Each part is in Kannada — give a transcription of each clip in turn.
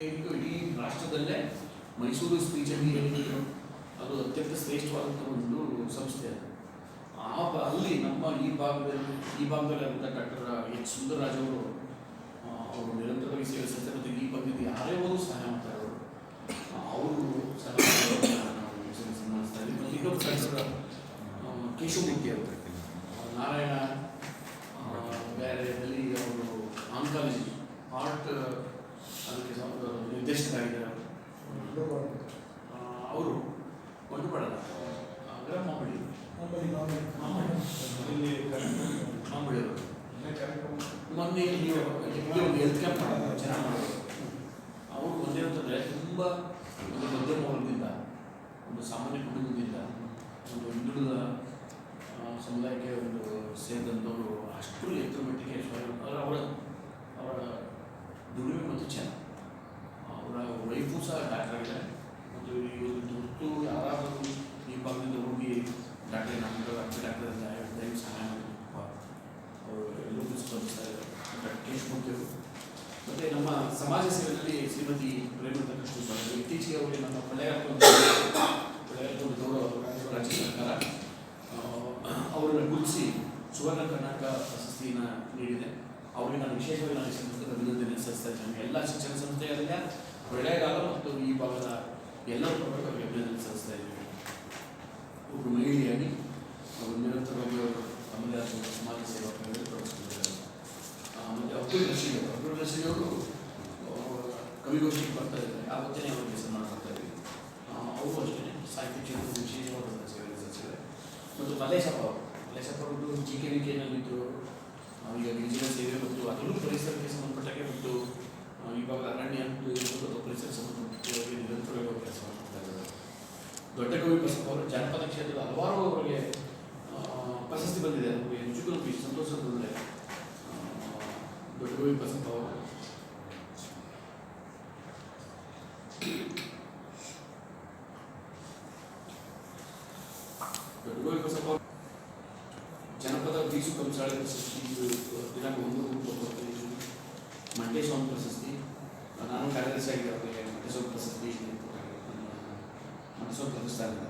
ಇದು ಇಡೀ ರಾಷ್ಟ್ರದಲ್ಲೇ ಮೈಸೂರು ಸ್ಪೀಚ್ ಅಲ್ಲಿ ಹೇಳಿದ್ರು ಅದು ಅತ್ಯಂತ ಶ್ರೇಷ್ಠವಾದಂಥ ಒಂದು ಸಂಸ್ಥೆ ಅದು. ಆ ಅಲ್ಲಿ ನಮ್ಮ ಈ ಭಾಗದಲ್ಲಿ ಈ ಭಾಗದಲ್ಲಿ ಆದಂಥ ಡಾಕ್ಟರ್ ಎಚ್ ಸುಂದರರಾಜ್ ಅವರು ಅವರು ನಿರಂತರವಾಗಿ ಸೇವೆ ಮತ್ತು ಈ ಬಂದಿದ್ದು ಯಾರೇ ಹೋದ್ರು ಸಹಾಯ ಮಾಡ್ತಾರೆ ಅವರು. ಅವರು ಇದ್ದೀವಿ. ಮತ್ತು ಇನ್ನೊಬ್ಬ ಡಾಕ್ಟರ್ ಕೇಶವಮೂರ್ತಿ ಅವರು ನಾರಾಯಣ ಬೇರೆ, ಅಲ್ಲಿ ಅವರು, ಆಂಕಾಲಜಿ ಹಾರ್ಟ್ ಅದಕ್ಕೆ ನಿರ್ದೇಶಕರಾಗಿದ್ದಾರೆ ಅವರು. ಒಂದು ಪಡಲ್ಲ ಗ್ರಾಮ ಮಾಂಬಳಿ ಮಾಂಬಳಿ ಮಾಂಬಳಿ ಅವರು. ಮೊನ್ನೆ ಇಲ್ಲಿ ಒಂದು ಹೆಲ್ತ್ ಕ್ಯಾಂಪ್ ಮಾಡೋದು ಚೆನ್ನಾಗಿ ಮಾಡೋದು ಅವರು ಒಂದೇ ಅಂತಂದರೆ ತುಂಬ ಒಂದು ಮಧ್ಯಮ ವರ್ಗದಿಂದ ಒಂದು ಸಾಮಾನ್ಯ ಕುಟುಂಬದಿಂದ ಒಂದು ಹಿಂದುಳಿದ ಆ, ಸಮುದಾಯಕ್ಕೆ ಒಂದು ಸೇರಿದಂಥವರು ಅಷ್ಟು ಎತ್ತರ ಮಟ್ಟಿಗೆ ಸ್ವಯಂ ಅವರ ಅವರ ಅವರ ದುಡಿಮೆ ಮತ್ತು ಚೆನ್ನಾಗಿ ಅವರ ವೈಫು ಸಹ ಡಾಕ್ಟರ್ ಆಗಿದ್ದಾರೆ ಮತ್ತು ಇವರು ತುರ್ತು ಯಾರಾದರೂ ಈ ಭಾಗದಿಂದ ಹೋಗಿ ಡಾಕ್ಟರ್ ನಮ್ಮದು ಅರ್ಥ ಡಾಕ್ಟರ್ ಅಂತ ದಯವಿಟ್ಟು ಸಹಾಯ ಮಾಡಿ ಪಾಪ ಅವರು ಎಲ್ಲರಿಗೂ ಸ್ಪಂದಿಸ್ತಾ ಇದ್ದಾರೆ ಡಾಕ್ಟರ್ ಕೇಶಮೂರ್ತಿ ಅವರು ಮತ್ತು ನಮ್ಮ ಸಮಾಜ ಸೇವೆಯಲ್ಲಿ ಶ್ರೀಮತಿ ಪ್ರೇಮಲತಾ ಕೃಷ್ಣ ಇತ್ತೀಚೆಗೆ ಅವರಿಗೆ ನಮ್ಮ ಕೊಳ್ಳೇಗಾಲ ಕೊಳ್ಳೇಗಾಲ ಗೌರವ ರಾಜ್ಯ ಸರ್ಕಾರ. ಅವರನ್ನು ಗುರುತಿಸಿ ಸುವರ್ಣ ಕರ್ನಾಟಕ ಪ್ರಶಸ್ತಿಯನ್ನು ನೀಡಿದೆ. ಅವರಿಗೆ ನಾನು ವಿಶೇಷವಾಗಿ ನಾನು ಸಂಸ್ಥೆ ಅಭಿನಂದನೆ ಸಲ್ಲಿಸ್ತಾ ಇದ್ದೇನೆ. ಎಲ್ಲ ಶಿಕ್ಷಣ ಸಂಸ್ಥೆಗಳಿಂದ ಕೊಳ್ಳೇಗಾಲ ಮತ್ತು ಈ ಭಾಗದ ಎಲ್ಲ ಪರವಾಗಿ ಅವರಿಗೆ ಅಭಿನಂದನೆ ಸಲ್ಲಿಸ್ತಾ ಇದ್ದೇವೆ ಒಬ್ಬರು ಮಹಿಳೆಯಾಗಿ, ಅವರು ನಿರಂತರವಾಗಿ ಅವರು ತಮ್ಮದೇ ಆದ ಸಮಾಜ ಸೇವಾ ಕಾರ್ಯದಲ್ಲಿ ತೊಡಗಿಸ್ಕೊಂಡಿದ್ದಾರೆ ಮತ್ತೆ ಅಬ್ದುಲ್ ರಶೀದ್ ಅಬ್ದುಲ್ ಕವಿಗೋಷ್ಠಿಗೆ ಬರ್ತಾ ಇದ್ದಾರೆ ಆವತ್ತೇ ಅವರು ಸನ್ಮಾನ ಮಾಡ್ತಾ ಇದ್ದೀವಿ ಆ, ಅವರು ಅಷ್ಟೇ. ಸಾಹಿತ್ಯ ಕ್ಷೇತ್ರದ ವಿಶೇಷವಾದ ಸೇವೆ ಸಚಿವರೇ ಮತ್ತು ಮಲ್ಲೇಶಪ್ಪ ಅವರು. ಮಲ್ಲೇಶಪ್ಪ ಅವರು ಜಿ ಕೆ ವಿ ಕೆನಲ್ಲಿದ್ದು ಈಗ ಗಿರಿಜನ ಸೇವೆ ಮತ್ತು ಅದರಲ್ಲೂ ಪರಿಸರಕ್ಕೆ ಸಂಬಂಧಪಟ್ಟಕ್ಕೆ ಮತ್ತು ಇವಾಗ ಅರಣ್ಯ ಮತ್ತು ಪರಿಸರ ಸಂಬಂಧಪಟ್ಟ ನಿರಂತರವಾಗಿ ಕೆಲಸ ಮಾಡ್ತಾ ಇದ್ದಾರೆ. ದೊಡ್ಡ ಕವಿ ಬಸಪ್ಪ ಅವರು ಜಾನಪದ ಕ್ಷೇತ್ರದ ಹಲವಾರು ಅವರಿಗೆ ಆ, ಪ್ರಶಸ್ತಿ ಬಂದಿದೆ. ಅವರಿಗೆ ನಿಜಕ್ಕೂ ಸಂತೋಷದ ಸಂತೋಷ ದೊಡ್ಡ ಕವಿ ಬಸಪ್ಪ ಅವರು ದೊಡ್ಡ ಕವಿ ಬಸಪ್ಪ ಅವರು ಜನಪದ ಬೀಸು ಕಂಸಾಳೆ ಪ್ರಶಸ್ತಿ ಇದು ದಿನಾಂಕ ಒಂದು ಒಂಬತ್ತು ಮಂಟೇಶ್ವರ ಪ್ರಶಸ್ತಿ ನಾನು ಕಾರ್ಯದರ್ಶಿ ಆಗಿದೆ ಅವರಿಗೆ ಮಂಟೇಶ್ವರ ಪ್ರಶಸ್ತಿ ಮಂಟೇಶ್ವರ ಪ್ರತಿಷ್ಠಾನ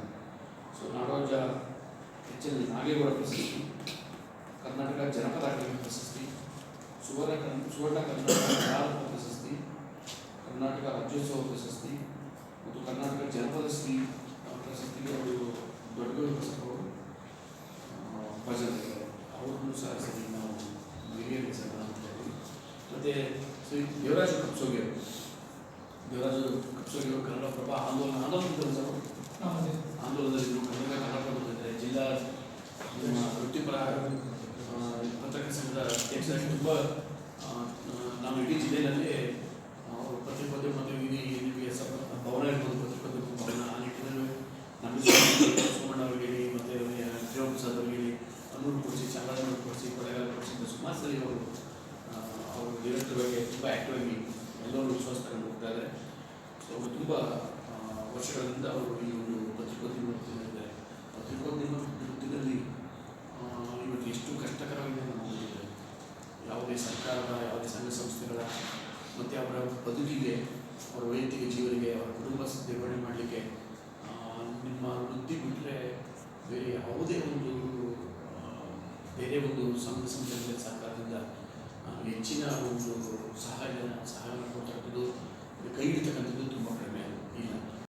ಸೊ ನಾಡೋಜ ಎಚ್ ಎಲ್ ನಾಗೇಗೌಡ ಪ್ರಶಸ್ತಿ ಕರ್ನಾಟಕ ಜನಪದ ಅಕಾಡೆಮಿ ಪ್ರಶಸ್ತಿ ಸುವರ್ಣ ಕನ್ ಸುವರ್ಣ ಕರ್ನಾಟಕ ಭಾರತ ಪ್ರಶಸ್ತಿ ಕರ್ನಾಟಕ ರಾಜ್ಯೋತ್ಸವ ಪ್ರಶಸ್ತಿ ಮತ್ತು ಕರ್ನಾಟಕ ಜನಪದ ಶ್ರೀ ಆ, ಪ್ರಶಸ್ತಿಗೆ ಅವರು ದೊಡ್ಡವರು ದೊಡ್ಡ ಪುಸ್ತಕಗಳು ಭಜನೆಗಳು ಸಹ ಸರಿ ನಾವು ನಿರ್ಗಮಿಸೋಣ ಅಂತ ಹೇಳಿ ಮತ್ತು ಶ್ರೀ ದೇವರಾಜ ಕಪ್ಸೋಗಿ ದೇವರಾಜ ಕಪ್ಸೋಗಿ ಕನ್ನಡ ಪ್ರಭ ಆಂದೋಲನ ಆಂದೋಲನ ಸರ್? ಆಂದೋಲನದಲ್ಲಿ ಕನ್ನಡ ಕನ್ನಡ ಕನ್ನಡಪ್ರಭ ಜಿಲ್ಲಾ ವೃತ್ತಿಪರ ಪತ್ರಕರ್ತದ ಅಧ್ಯಕ್ಷರಾಗಿ ತುಂಬ ನಮ್ಮ ಇಡೀ ಜಿಲ್ಲೆಯಲ್ಲಿ ಆ್ಯಕ್ಟಿವ್ ಆಗಿ ಎಲ್ಲರೂ ವಿಶ್ವಾಸದಲ್ಲಿ ಹೋಗ್ತಾ ಇದ್ದಾರೆ ಸೊ ಅವರು ತುಂಬ ವರ್ಷಗಳಿಂದ ಅವರು ಈ ಒಂದು ಪತ್ರಿಕೋದ್ಯಮ ಇದ್ದಾರೆ. ಪತ್ರಿಕೋದ್ಯಮ ವೃತ್ತಿನಲ್ಲಿ ಇವತ್ತು ಎಷ್ಟು ಕಷ್ಟಕರವಾಗಿದೆ ನೋಡಿದ್ದೇವೆ ಯಾವುದೇ ಸರ್ಕಾರದ, ಯಾವುದೇ ಸಂಘ ಸಂಸ್ಥೆಗಳ, ಮತ್ತು ಅವರ ಬದುಕಿಗೆ, ಅವರ ವೈಯಕ್ತಿಕ ಜೀವನಿಗೆ ಅವರ ಕುಟುಂಬ ನಿರ್ವಹಣೆ ಮಾಡಲಿಕ್ಕೆ ನಿಮ್ಮ ವೃತ್ತಿ ಬಿಟ್ಟರೆ ಬೇರೆ ಯಾವುದೇ ಒಂದು ಬೇರೆ ಒಂದು ಸಂಘ ಸಂಸ್ಥೆಗಳ ಸರ್ಕಾರದಿಂದ ಹೆಚ್ಚಿನ ಒಂದು ಸಹಜ ಸಹಾಯ ಕೊಡ್ತಕ್ಕಂಥದ್ದು ಕೈ ಇಡ್ತಕ್ಕಂಥದ್ದು ತುಂಬ ಕಡಿಮೆ ಇಲ್ಲ.